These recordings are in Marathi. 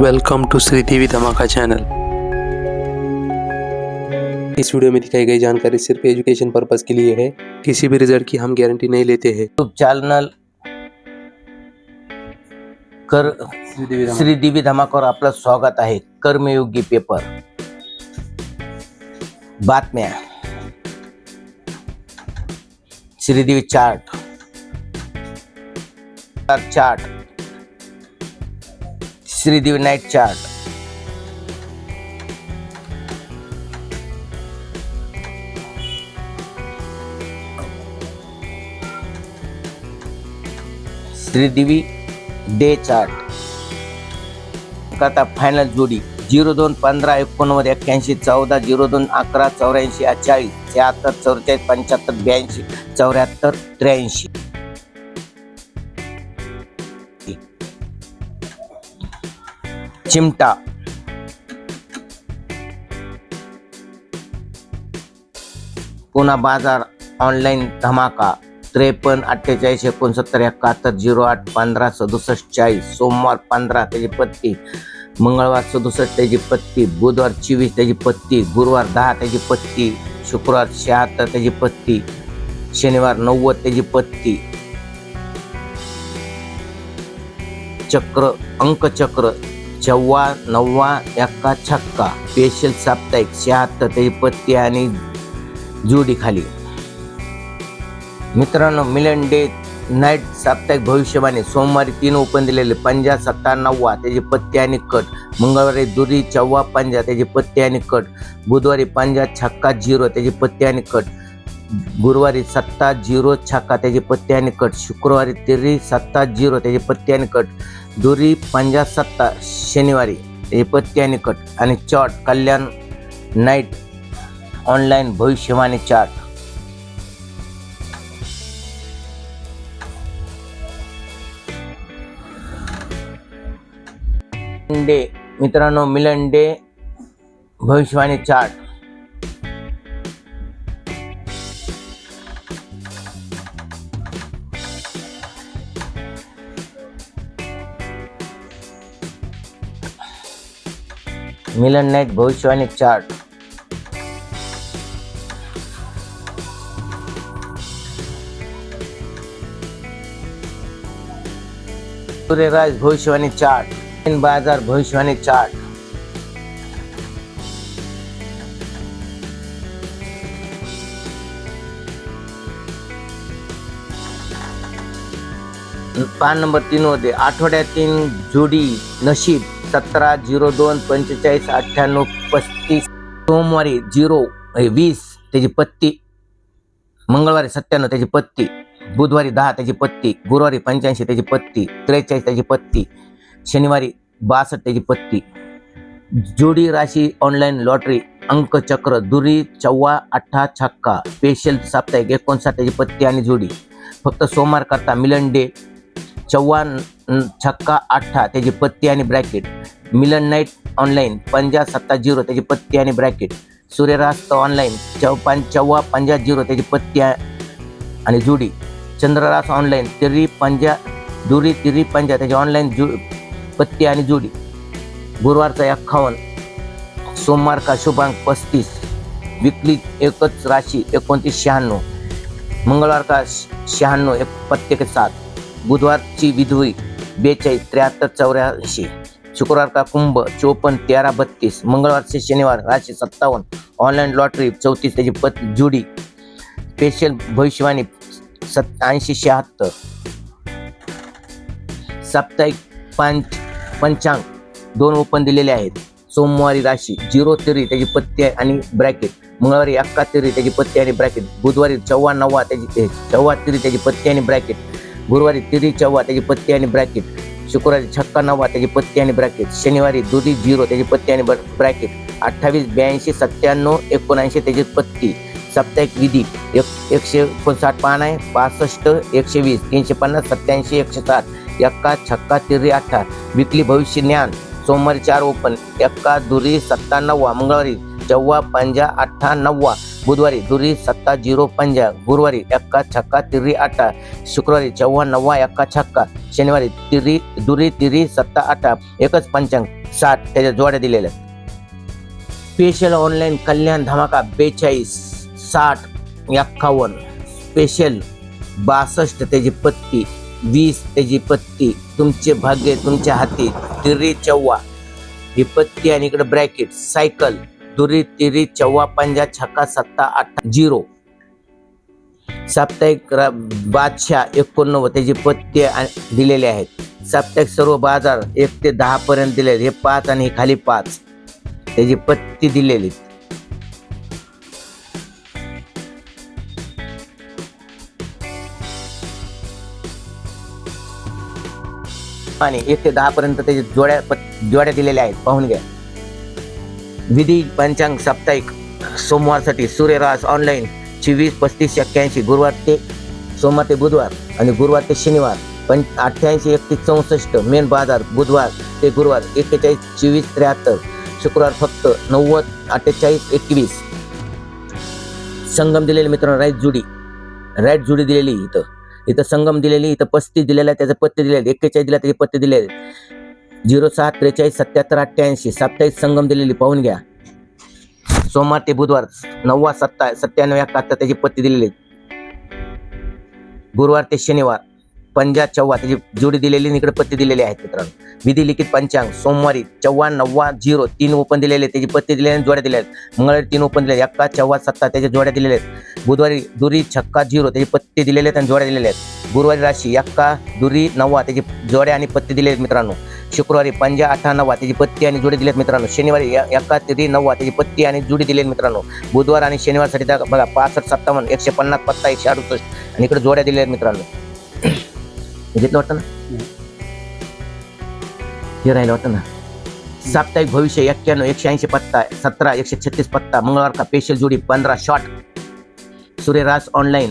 वेलकम टू श्री देवी धमाका चैनल इस वीडियो में दिखाई गई जानकारी सिर्फ़ एजुकेशन पर्पज के लिए है। किसी भी रिज़ल्ट की हम गारंटी नहीं लेते हैं। यूट्यूब चॅनल कर श्री देवी धमाकावर आपलं स्वागत आहे कर्मयोगी पेपर बातम्या Shridevi chart chart Shridevi night chart. Shridevi day chart. आता फायनल जोडी झिरो दोन पंधरा एकोणनव्वद एक्क्याऐंशी चौदा झिरो दोन अकरा चौऱ्याऐंशी चाळीस शहात्तर चौवेचाळीस पंच्याहत्तर ब्याऐंशी चौऱ्याहत्तर त्र्याऐंशी. चिमटा. पुन्हा बाजार ऑनलाईन धमाका. त्रेपन्न अठ्ठेचाळीस एकोणसत्तर एकाहत्तर झिरो आठ पंधरा सदुसष्ट चाळीस. सोमवार पंधरा त्याची पत्ती. मंगळवार सदुसष्ट त्याची पत्ती. बुधवार चोवीस त्याची पत्ती. गुरुवार दहा त्याची पत्ती. शुक्रवार शहात्तर त्याची पत्ती. शनिवार नव्वद त्याची पत्ती. चक्र अंकचक्र चव्वा नव्वा एक्का छक्का स्पेशल साप्ताहिक शहात्तर त्याची पत्ती आणि जोडी खाली मित्रांनो मिलन डे नाईट साप्ताहिक भविष्यवाणी. सोमवारी तीन ओपन दिलेले पंजा सत्ता नव्वा त्याची पत्ती आणि कट. मंगळवारी दुरी चव्वा पंजा त्याची पत्ती आणि कट. बुधवारी पंजा छक्का झिरो त्याची पत्ते आणि कट. गुरुवारी सत्ता झिरो छक्का त्याची पत्ते आणि कट. शुक्रवारी तिरी सत्ता झिरो त्याचे पत्ते आणि कट. दुरी पंजाब सत्ता शनिवारी एपत्या निकट आणि आणि चॉट कल्याण नाईट ऑनलाईन भविष्यवाणी चार्ट डे मित्रांनो मिलन डे भविष्यवाणी चार्ट मिलन नाईट भविष्यवाणी चार्ट सूर्यराज भविष्यवाणी चार्ट बाजार भविष्यवाणी चार्ट पान नंबर तीन मध्ये आठवड्यातील जोडी नशीब. सतरा झिरो दोन पंचेचाळीस अठ्ठ्याण्णव पस्तीस सोमवारी झिरो वीस त्याची पत्ती. मंगळवारी सत्त्याण्णव त्याची पत्ती. बुधवारी दहा त्याची पत्ती. गुरुवारी पंच्याऐंशी त्याची पत्ती. त्रेचाळीस त्याची पत्ती. शनिवारी बासष्ट त्याची पत्ती. जोडी राशी ऑनलाईन लॉटरी अंकचक्र दुरी चव्वा अठ्ठा छक्का. स्पेशल साप्ताहिक एकोणसाठ त्याची पत्ती आणि जोडी. फक्त सोमवार करता मिलन डे. चव्वा छक्का अठ्ठा त्याची पत्ती आणि ब्रॅकेट. मिलन नाईट ऑनलाईन पंजा सत्ता झिरो त्याची पत्ती आणि ब्रॅकेट. सूर्यरास्त ऑनलाईन चौ पां चव्वा पंजा झिरो त्याची पत्ती आणि जुडी. चंद्ररास ऑनलाईन तिरी पंजा दुरी तिरी पंजा त्याची ऑनलाईन जु पत्ती आणि जुडी. गुरुवारचा एक्कावन्न सोमवार का शुभांक पस्तीस. विकली एकच राशी एकोणतीस शहाण्णव. मंगळवार का श- शहाण्णव एक पत्ते के सात. बुधवारची विधवी बेचाळीस त्र्याहत्तर चौऱ्याऐंशी. शुक्रवार का कुंभ चोपन्न तेरा बत्तीस. मंगळवारचे शनिवार राशी सत्तावन्न. ऑनलाईन लॉटरी चौतीस. त्याची पत जुडी. स्पेशल भविष्यवाणी सत् ऐंशी शहात्तर. साप्ताहिक पंच पंचांग दोन ओपन दिलेले आहेत. सोमवारी राशी झिरो तेरी त्याची पत्ती आहे आणि ब्रॅकेट मंगळवारी अक्का तेरी त्याची पत्ती आणि ब्रॅकेट बुधवारी चव्वा नव्वा त्याची चव्वा तेरी त्याची पत्ती आणि ब्रॅकेट गुरुवारी तिरी चव्वा त्याची पत्ती आणि ब्रॅकेट शुक्रवारी छक्का नव्वा त्याची पत्ती आणि ब्रॅकेट शनिवारी दुधी झिरो त्याची पत्ती आणि ब्रॅकेट अठ्ठावीस ब्याऐंशी सत्त्याण्णव एकोणऐंशी त्याची पत्ती. साप्ताहिक विधी. एक एकशे एकोणसाठ पान आहे. पासष्ट एकशे वीस तीनशे पन्नास सत्याऐंशी एकशे साठ. एक्का छक्का तिरी अठ्ठा विकली भविष्य ज्ञान. सोमवारी चार ओपन एक्का दुरी सत्ता नव्वा मंगळवारी चव्वा पंजा अठ्ठा नव्वा. बुधवारी दुरी सत्ता झिरो पंजा. गुरुवारी एक्का छक्का तिरी अठ्ठा शुक्रवारी चव्वा नव्वा एक्का छक्का. शनिवारी तिरी दुरी तिरी सत्ता अठ्ठा एकच पंचांग साठ त्याच्या जोड्या दिलेल्या स्पेशल ऑनलाईन कल्याण धमाका बेचाळीस साठ एक्कावन्न. स्पेशल बासष्ट त्याची पत्ती वीस त्याची पत्ती. तुमचे भाग्य तुमच्या हाती. तिरी चव्वा. ही पत्ती आणि इकडे ब्रॅकेट सायकल. दुरी तिरी चव्वा पंजा छक्का सत्ता आठ झिरो. साप्ताहिक बादशाह एकोणनव्वद त्याची पत्ते दिलेले आहेत. साप्ताहिक सर्व बाजार एक ते दहा पर्यंत दिले आहेत. हे पाच आणि हे खाली पाच. त्याची पत्ती दिलेली आणि एक ते दहा पर्यंत त्याचे जोड्या जोड्या दिलेल्या आहेत. पाहून घ्या. विधी पंचांग साप्ताहिक सोमवारसाठी सूर्यरास ऑनलाईन चोवीस पस्तीस एक्क्याऐंशी गुरुवार ते सोमवार ते बुधवार आणि गुरुवार ते शनिवार. पण अठ्ठ्याऐंशी एकतीस चौसष्ट मेन बाजार बुधवार ते गुरुवार एक्केचाळीस चोवीस त्र्याहत्तर शुक्रवार फक्त नव्वद अठ्ठेचाळीस एकवीस. संगम दिलेले मित्रांनो राईट जुडी. राईट जुडी दिलेली इथं. इथं संगम दिलेली इथं पस्तीस दिलेला त्याचे पत्ते दिलेले एक्केचाळीस दिला त्याचे पत्ते दिलेले. आहेत झिरो सहा त्रेचाळीस सत्याहत्तर अठ्ठ्याऐंशी साप्ताहिक संगम दिलेली पाहून घ्या. सोमवार ते बुधवार नव्वद सत्ता सत्त्याण्णव एकाहत्तर त्याची पत्ती दिलेली. गुरुवार ते शनिवार पंजा चव्वा त्याची जोडी दिलेली इकडे पत्ती दिलेली आहेत मित्रांनो. विधी लिखित पंचांग सोमवारी चव्वा नव्वा झिरो तीन ओपन दिलेले त्याची पत्ती दिलेली आणि जोड्या दिल्या आहेत. मंगळवारी तीन ओपन दिले एक्का चव्वा सत्ता त्याच्या जोड्या दिलेल्या आहेत. बुधवारी दुरी छक्का झिरो त्याची पत्ती दिलेले आहेत आणि जोड्या दिलेल्या आहेत. गुरुवारी राशी एक्का दुरी नव्वा त्याची जोड्या आणि पत्ती दिले आहेत मित्रांनो. शुक्रवारी पंजा अठरा नव्वा त्याची पत्ती आणि जुडी दिलेत मित्रांनो. शनिवारी एकाहत्तरी एका नव्वा त्याची पत्ती आणि जुडी दिली मित्रांनो. बुधवार आणि शनिवारसाठी त्या बघा पासष्ट सत्तावन्न एकशे पन्नास पत्ता एकशे अडुसष्ट आणि इकडे जोड्या दिल्या आहेत मित्रांनो घेतलं वाटतं ना? हे राहिलं वाटतं ना? साप्ताहिक भविष्य एक्क्याण्णव एकशे ऐंशी पत्ता सतरा एकशे छत्तीस पत्ता मंगळवार का स्पेशल जोडी पंधरा शॉट सूर्यरास ऑनलाईन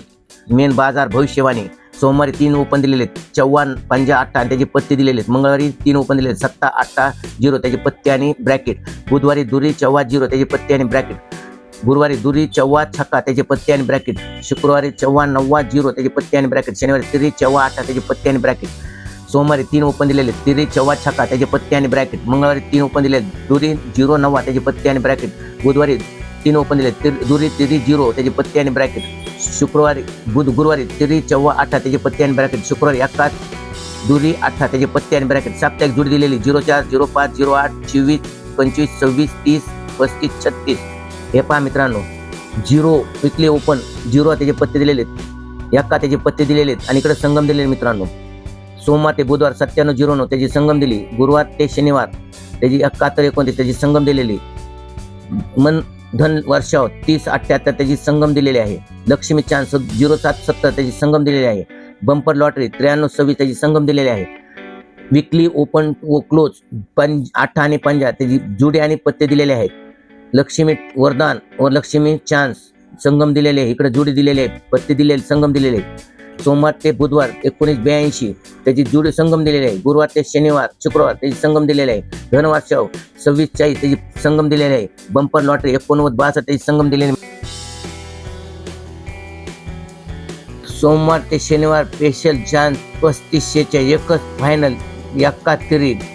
मेन बाजार भविष्यवाणी. सोमवारी तीन ओपन दिलेले आहेत. चव्वाण पंजा अठ्ठा आणि त्याचे पत्ती दिलेले आहेत. मंगळवारी तीन ओपन दिलेले आहेत. सत्ता अठ्ठा झिरो त्याचे पत्ती आणि ब्रॅकेट. बुधवारी दुरी चव्वा झिरो त्याची पत्ती आणि ब्रॅकेट. गुरुवारी दुरी चव्वा छक्का त्याचे पत्ती आणि ब्रॅकेट. शुक्रवारी चव्वा नव्वा झिरो त्याचे पत्ती आणि ब्रॅकेट. शनिवारी तिरी चव्वा अठ्ठा त्याची पत्ती आणि ब्रॅकेट. सोमवारी तीन ओपन दिलेले तिरी चव्वा छक्का त्याचे पत्ती आणि ब्रॅकेट. मंगळवारी तीन ओपन दिलेले दुरी झिरो नव्वा त्याचे पत्ती आणि ब्रॅकेट. बुधवारी तीन ओपन दिले. तिर- दुरी तिरी झिरो त्याची पत्ती आणि ब्रॅकेट शुक्रवारी बुध गुरुवारी तिरी चव्वा अठरा त्याची पत्ती आणि ब्रॅकेट शुक्रवारी अकरा दुरी अठरा त्याची पत्ती आणि ब्रॅकेट साप्ताहिक जुडी दिलेली झिरो चार झिरो पाच झिरो आठ चोवीस पंचवीस सव्वीस तीस पस्तीस छत्तीस. हे पहा मित्रांनो झिरो विकली ओपन झिरो त्याचे पत्ते दिलेले आहेत. एक्का त्याचे पत्ते दिलेले आहेत. आणि इकडे संगम दिलेले मित्रांनो. सोमवार ते बुधवार सत्त्याण्णव झिरो नऊ त्याची संगम दिली. गुरुवार ते शनिवार त्याची एकाहत्तर एकोणतीस त्याची संगम दिलेली. मन धन वर्षाव तीस अठ्ठ्याहत्तर त्याची संगम दिलेली आहे. लक्ष्मी चान्स झिरो सात सत्तर त्याची संगम दिलेली आहे. बंपर लॉटरी त्र्याण्णव सव्वीस त्याची संगम दिलेली आहे. विकली ओपन व क्लोज पंज आठ आणि पंजा त्याची जुडे आणि पत्ते दिलेले आहेत. लक्ष्मी वरदान व लक्ष्मी चान्स संगम दिलेले आहे. इकडे जुडे दिलेले आहे पत्ते दिलेले संगम दिलेले आहे सोमवार ते बुधवार एकोणीस ब्याऐंशी. त्याची जुडे संगम दिलेले आहे. गुरुवार ते शनिवार शुक्रवार त्याची संगम दिलेले आहे. धनवार्षव सव्वीस चाळीस त्याची संगम दिलेले आहे. बंपर लॉटरी एकोणनव्वद बासष्ट त्याची संगम दिलेली सोमवार ते शनिवार स्पेशल चान्स पस्तीसशेच्या एकच फायनल एक्का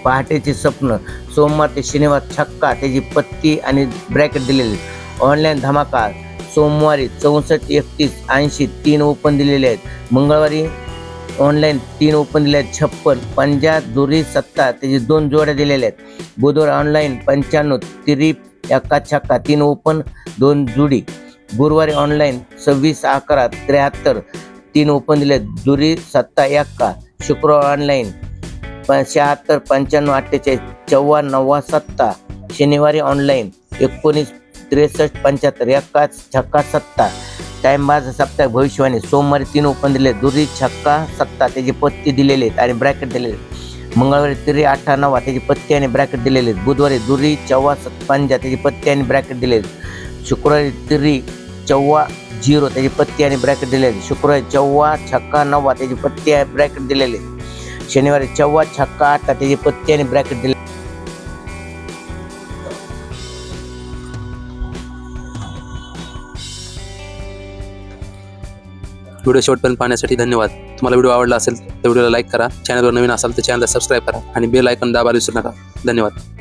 पहाटेचे स्वप्न. सोमवार ते शनिवार छक्का त्याची पत्ती आणि ब्रॅकेट दिलेली ऑनलाईन धमाका सोमवारी चौसष्ट एकतीस ऐंशी तीन ओपन दिलेले आहेत. मंगळवारी ऑनलाईन तीन ओपन दिले आहेत. छप्पन पंजा दुरी सत्ता त्याचे दोन जोड्या दिलेल्या आहेत. बुधवार ऑनलाईन पंच्याण्णव तिरी एका छक्का तीन ओपन दोन जुडी. गुरुवारी ऑनलाईन सव्वीस अकरा त्र्याहत्तर तीन ओपन दिले आहेत. दुरी सत्ता एक्का शुक्रवार ऑनलाईन प शहात्तर पंच्याण्णव अठ्ठेचाळीस चव्वा नव्वा सत्ता. शनिवारी ऑनलाईन एकोणीस त्रेसष्ट पंच्याहत्तर एकाच छक्का सत्ता टाइम बाज साप्ताहिक भविष्यवाणी सोमवारी तीन ओपन दिले दुरी छक्का सत्ता त्याची पत्ती दिलेले आहेत आणि ब्रॅकेट दिलेले आहेत. मंगळवारी तिरी अठरा नवा त्याची पत्ती आणि ब्रॅकेट दिलेले आहेत. बुधवारी दुरी चव्वा सत पंजा त्याची पत्ती आणि ब्रॅकेट दिलेले आहेत. शुक्रवारी तिरी चव्वा झिरो त्याची पत्ती आणि ब्रॅकेट दिलेले आहेत. शुक्रवारी चव्वा छक्का नव्वा त्याची पत्ती आणि ब्रॅकेट दिलेले आहेत. शनिवारी चव्वा छक्का आठ त्याची पत्ती आणि ब्रॅकेट दिले व्हिडिओ शेवटपर्यंत पाहण्यासाठी धन्यवाद. तुम्हाला व्हिडिओ आवडला असेल तर व्हिडिओला लाईक करा. चॅनलवर नवीन असाल तर चॅनलला सबस्क्राईब करा आणि बेल आयकॉन दाबायला विसरू नका. धन्यवाद.